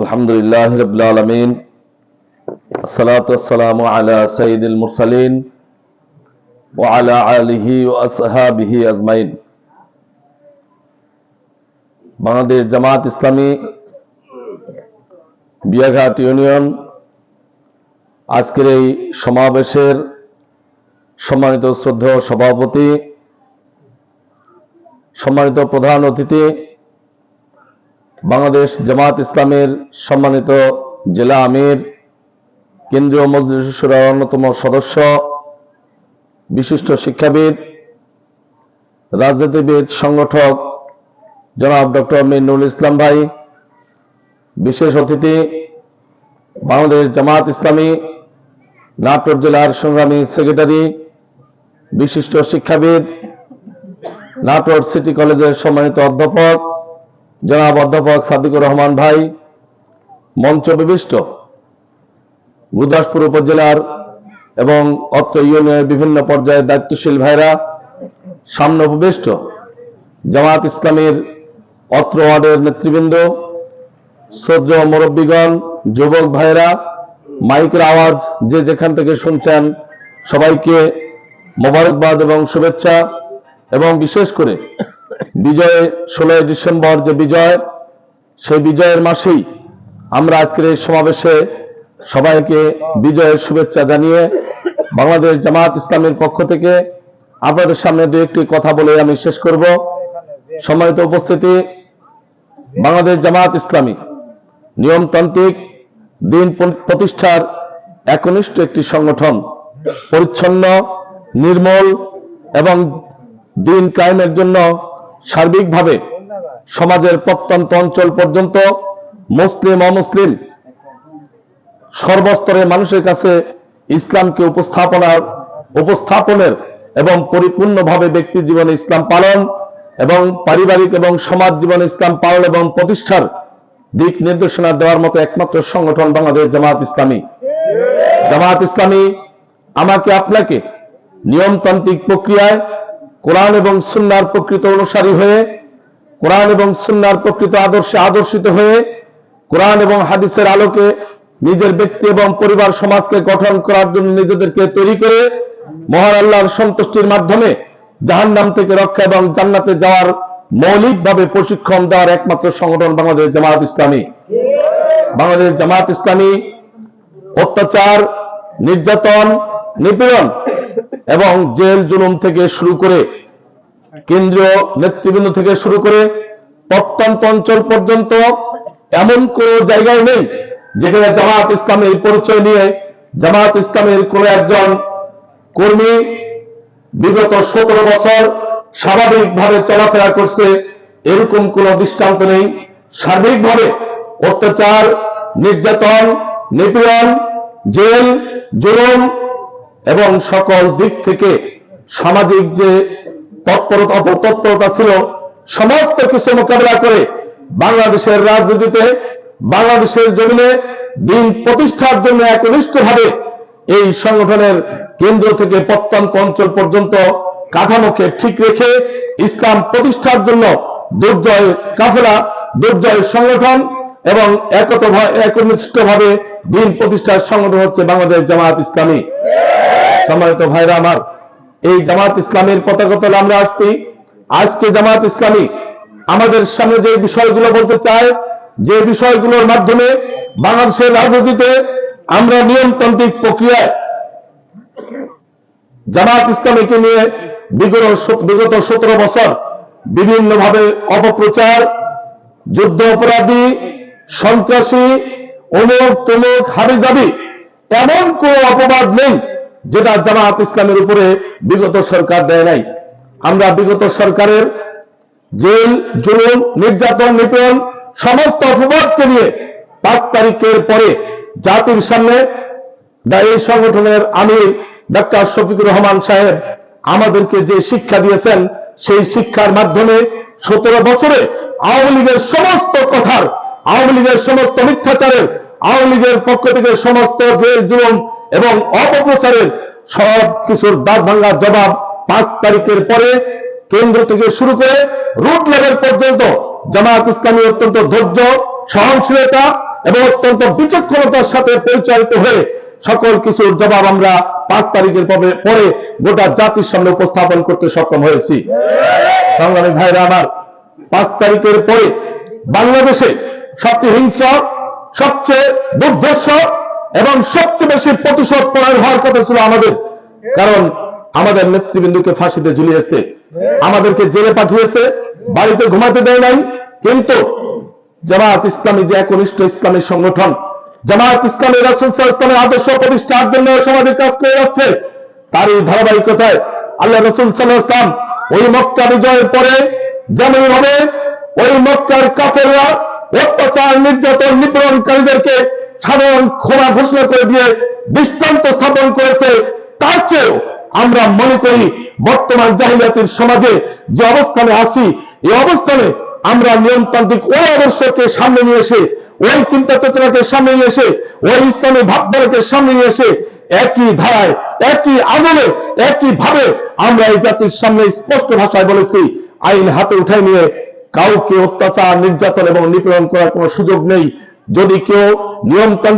আলহামদুলিল্লাহ রবিল আলমিন সালাতাম আলা সঈদুল মুরসালিন ও আলা আলহি ও আসহাবিহি আজমাইন। বাংলাদেশ জামাত ইসলামী বিয়াঘাট ইউনিয়ন আজকের এই সমাবেশের সম্মানিত শ্রদ্ধ সভাপতি, সম্মানিত প্রধান অতিথি বাংলাদেশ জামাত ইসলামের সম্মানিত জেলা আমির, কেন্দ্রীয় মজলিসের অন্যতম সদস্য, বিশিষ্ট শিক্ষাবিদ, রাজনীতিবিদ, সংগঠক জনাব ডক্টর মিনুল ইসলাম ভাই, বিশেষ অতিথি, বাংলাদেশ জামাত ইসলামী, নাটোর জেলার সংগ্রামী সেক্রেটারি, বিশিষ্ট শিক্ষাবিদ, নাটোর সিটি কলেজের সম্মানিত অধ্যাপক জনাব অধ্যাপক সাদিকুর রহমান ভাই, মঞ্চ বিশিষ্ট গুরদাসপুর উপজেলার এবং অত্র ইউনিয়নের বিভিন্ন পর্যায়ের দায়িত্বশীল ভাইরা, সামনে উপবিষ্ট জামাত ইসলামের অত্র ওয়ার্ডের নেতৃবৃন্দ শ্রদ্ধেয় মুরব্বীগণ, যুবক ভাইরা, মাইকের আওয়াজ যে যেখান থেকে শুনছেন, সবাইকে মোবারকবাদ এবং শুভেচ্ছা এবং বিশেষ করে বিজয় ষোলোই ডিসেম্বর যে বিজয়, সেই বিজয়ের মাসেই আমরা আজকের এই সমাবেশে সবাইকে বিজয়ের শুভেচ্ছা জানিয়ে বাংলাদেশ জামাত ইসলামের পক্ষ থেকে আপনাদের সামনে দু একটি কথা বলে আমি শেষ করব। সম্মানিত উপস্থিতি, বাংলাদেশ জামাত ইসলামী নিয়মতান্ত্রিক দিন প্রতিষ্ঠার একনিষ্ঠ একটি সংগঠন, পরিচ্ছন্ন, নির্মল এবং দিন কায়েমের জন্য সার্বিকভাবে সমাজের প্রত্যন্ত অঞ্চল পর্যন্ত মুসলিম, অমুসলিম সর্বস্তরের মানুষের কাছে ইসলামকে উপস্থাপনার, উপস্থাপনের এবং পরিপূর্ণভাবে ব্যক্তি জীবনে ইসলাম পালন এবং পারিবারিক এবং সমাজ জীবনে ইসলাম পালন এবং প্রতিষ্ঠার দিক নির্দেশনা দেওয়ার মতো একমাত্র সংগঠন বাংলাদেশ জামাত ইসলামী। জামাত ইসলামী আমাকে আপনাকে নিয়মতান্ত্রিক প্রক্রিয়ায় কোরআন এবং সুন্নার প্রকৃত অনুসারী হয়ে, কোরআন এবং সুন্নার প্রকৃত আদর্শে আদর্শিত হয়ে, কোরআন এবং হাদিসের আলোকে নিজের ব্যক্তি এবং পরিবার সমাজকে গঠন করার জন্য নিজেদেরকে তৈরি করে মহান আল্লাহর সন্তুষ্টির মাধ্যমে জাহান নাম থেকে রক্ষা এবং জান্নাতে যাওয়ার মৌলিকভাবে প্রশিক্ষণ দেওয়ার একমাত্র সংগঠন বাংলাদেশ জামাত ইসলামী। বাংলাদেশ জামাত ইসলামী অত্যাচার, নির্যাতন, নিপীড়ন এবং জেল জুলুম থেকে শুরু করে কেন্দ্রীয় নেতৃবৃন্দ থেকে শুরু করে প্রত্যন্ত অঞ্চল পর্যন্ত এমন কোন জায়গায় নেই যেখানে জামাত ইসলামের পরিচয় নিয়ে জামাত ইসলামের কোন একজন কর্মী বিগত সতেরো বছর স্বাভাবিকভাবে চলাফেরা করছে, এরকম কোন দৃষ্টান্ত নেই। সার্বিকভাবে অত্যাচার, নির্যাতন, নিপীড়ন, জেল, জুলুম এবং সকল দিক থেকে সামাজিক যে তৎপরতা, অপতৎপরতা ছিল সমস্ত কিছু মোকাবিলা করে বাংলাদেশের রাজনীতিতে, বাংলাদেশের জমিনে দিন প্রতিষ্ঠার জন্য একনিষ্ঠভাবে এই সংগঠনের কেন্দ্র থেকে প্রত্যন্ত অঞ্চল পর্যন্ত কাঠামোকে ঠিক রেখে ইসলাম প্রতিষ্ঠার জন্য দুর্জয় কাফেলা, দুর্জয় সংগঠন এবং একত একনিষ্ঠভাবে দিন প্রতিষ্ঠার সংগঠন হচ্ছে বাংলাদেশ জামায়াত ইসলামী। সম্মানিত ভাইরা আমার এই জামাত ইসলামের পতাকা তলে আমরা আসছি। আজকে জামাত ইসলামী আমাদের সামনে যে বিষয়গুলো বলতে চায়, যে বিষয়গুলোর মাধ্যমে বাংলাদেশের রাজনীতিতে আমরা নিয়মতান্ত্রিক প্রক্রিয়ায় জামাত ইসলামীকে নিয়ে বিগত বিগত সতেরো বছর বিভিন্নভাবে অপপ্রচার, যুদ্ধ অপরাধী, সন্ত্রাসী অমুক তমুক হাবি দাবি এমন কোন অপবাদ নেই। যেটা জামাত ইসলামের উপরে বিগত সরকার দেয় নাই। আমরা বিগত সরকারের জেল, জুলুম, নির্যাতন, নিপীড়ন সমস্ত অপবাদকে নিয়ে পাঁচ তারিখের পরে জাতির সামনে এই সংগঠনের আমির ডাক্তার শফিকুর রহমান সাহেব আমাদেরকে যে শিক্ষা দিয়েছেন, সেই শিক্ষার মাধ্যমে সতেরো বছরে আওয়ামী লীগের সমস্ত কথার, আওয়ামী লীগের সমস্ত মিথ্যাচারের, আওয়ামী লীগের পক্ষ থেকে সমস্ত জেল, জুলুম এবং অপপ্রচারের সব কিছুর দাঁত ভাঙ্গার জবাব পাঁচ তারিখের পরে কেন্দ্র থেকে শুরু করে রুট লেভেল পর্যন্ত জামায়াত ইসলামী অত্যন্ত ধৈর্য, সহনশীলতা এবং অত্যন্ত বিচক্ষণতার সাথে পরিচালিত হয়ে সকল কিছুর জবাব আমরা পাঁচ তারিখের পরে গোটা জাতির সামনে উপস্থাপন করতে সক্ষম হয়েছি। সংগ্রামী ভাইরা আমার, পাঁচ তারিখের পরে বাংলাদেশে সবচেয়ে হিংস্র, সবচেয়ে দুর্ধর্ষ এবং সবচেয়ে বেশি প্রতিশোধ পরায়ণ হওয়ার কথা ছিল আমাদের। কারণ আমাদের নেতৃবৃন্দকে ফাঁসিতে ঝুলিয়েছে। আমাদেরকে জেলে পাঠিয়েছে। বাড়িতে ঘুমাতে দেয় নাই। কিন্তু জামায়াত ইসলামী যে একনিষ্ঠ ইসলামী সংগঠন জামায়াত ইসলামী রাসুল ইসলামের আদর্শ প্রতিষ্ঠার জন্য সমাজের কাজ করে যাচ্ছে তারই ধারাবাহিকতায় আল্লাহ রসুল সাল্লাহ ইসলাম ওই মক্কা বিজয়ের পরে যেমন হবে ওই মক্কার কাফেররা অত্যাচার নির্যাতন নিপীড়নকারীদেরকে সাধারণ ক্ষমা ঘোষণা করে দিয়ে দৃষ্টান্ত স্থাপন করেছে। তার চেয়েও আমরা মনে করি বর্তমান জাহিলাতির সমাজে যে অবস্থানে আছি, এই অবস্থানে আমরা নিয়মতান্ত্রিক ওই আদর্শকে সামনে নিয়ে এসে, ওই চিন্তা চেতনাকে সামনে নিয়ে এসে, ওই ইসলামী ভাবধারাকে সামনে নিয়ে এসে একই ধারায়, একই আদলে, একই ভাবে আমরা এই জাতির সামনে স্পষ্ট ভাষায় বলেছি, আইন হাতে উঠাই নিয়ে কাউকে অত্যাচার, নির্যাতন এবং নিপীড়ন করার কোনো সুযোগ নেই। যদি কেউ নিয়মতান্ত্রিক